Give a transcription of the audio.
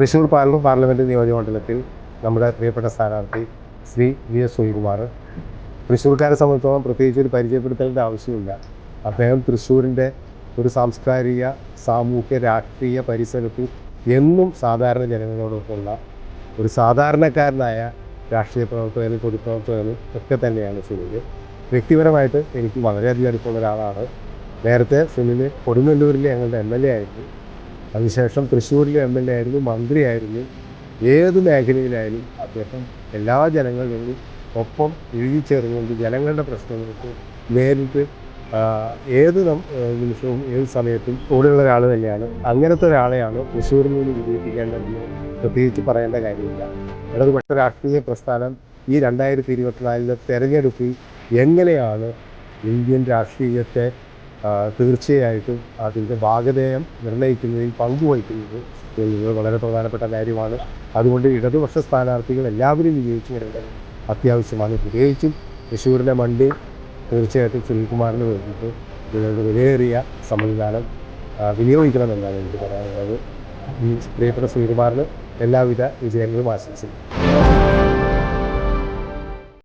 Thrissur parliament parliament നിയോജകമണ്ഡലത്തിൽ നമ്മുടെ പ്രിയപ്പെട്ട സ്ഥാനാർത്ഥി ശ്രീ വി എസ് സുനിൽകുമാർ. തൃശ്ശൂർക്കാരെ സംബന്ധിച്ചോളം പ്രത്യേകിച്ച് ഒരു പരിചയപ്പെടുത്തലിന്റെ ആവശ്യമില്ല. അദ്ദേഹം തൃശ്ശൂരിന്റെ ഒരു സാംസ്കാരിക സാമൂഹ്യ രാഷ്ട്രീയ പരിസരത്തിൽ എന്നും സാധാരണ ജനങ്ങളോടൊപ്പമുള്ള ഒരു സാധാരണക്കാരനായ രാഷ്ട്രീയ പ്രവർത്തകനും പൊതുപ്രവർത്തകനും ഒക്കെ തന്നെയാണ് സുനിൽ. വ്യക്തിപരമായിട്ട് എനിക്ക് വളരെയധികം അടുപ്പമുള്ള ഒരാളാണ്. നേരത്തെ സുനിൽ കൊടുങ്ങല്ലൂരിലെ ഞങ്ങളുടെ എം എൽ എ ആയിരുന്നു. അതിനുശേഷം തൃശ്ശൂരിലെ എം എൽ എ ആയിരുന്നു മന്ത്രിയായിരുന്നു ഏത് മേഖലയിലായാലും അദ്ദേഹം എല്ലാ ജനങ്ങളിലും ഒപ്പം ഇഴുകിച്ചേർന്നുകൊണ്ട് ജനങ്ങളുടെ പ്രശ്നങ്ങൾക്ക് നേരിട്ട് ഏത് നിമിഷവും ഏത് സമയത്തും കൂടെയുള്ള ഒരാൾ തന്നെയാണ്. അങ്ങനത്തെ ഒരാളെയാണ് തൃശ്ശൂരിൽ നിന്ന് വിജയിപ്പിക്കേണ്ടതെന്ന് പ്രത്യേകിച്ച് പറയേണ്ട കാര്യമില്ല. ഇടതുപക്ഷ രാഷ്ട്രീയ പ്രസ്ഥാനം ഈ രണ്ടായിരത്തി ഇരുപത്തിനാലിലെ തെരഞ്ഞെടുപ്പിൽ എങ്ങനെയാണ് ഇന്ത്യൻ രാഷ്ട്രീയത്തെ തീർച്ചയായിട്ടും അതിന്റെ ഭാഗധേയം നിർണയിക്കുന്നതിൽ പങ്കുവഹിക്കുന്നത് വളരെ പ്രധാനപ്പെട്ട കാര്യമാണ്. അതുകൊണ്ട് ഇടതുപക്ഷ സ്ഥാനാർത്ഥികൾ എല്ലാവരും വിജയിച്ചു വരേണ്ടത് അത്യാവശ്യമാണ്. പ്രത്യേകിച്ചും തൃശ്ശൂരിലെ മണ്ടി തീർച്ചയായിട്ടും സുനിൽകുമാറിന് വേണ്ടിയിട്ട് വിലയേറിയ സംവിധാനം വിനിയോഗിക്കണമെന്നാണ് എനിക്ക് പറയാനുള്ളത്. ഈ പ്രിയപ്പെട്ട സുനിൽകുമാറിന് എല്ലാവിധ വിജയങ്ങളും ആശംസിക്കുന്നു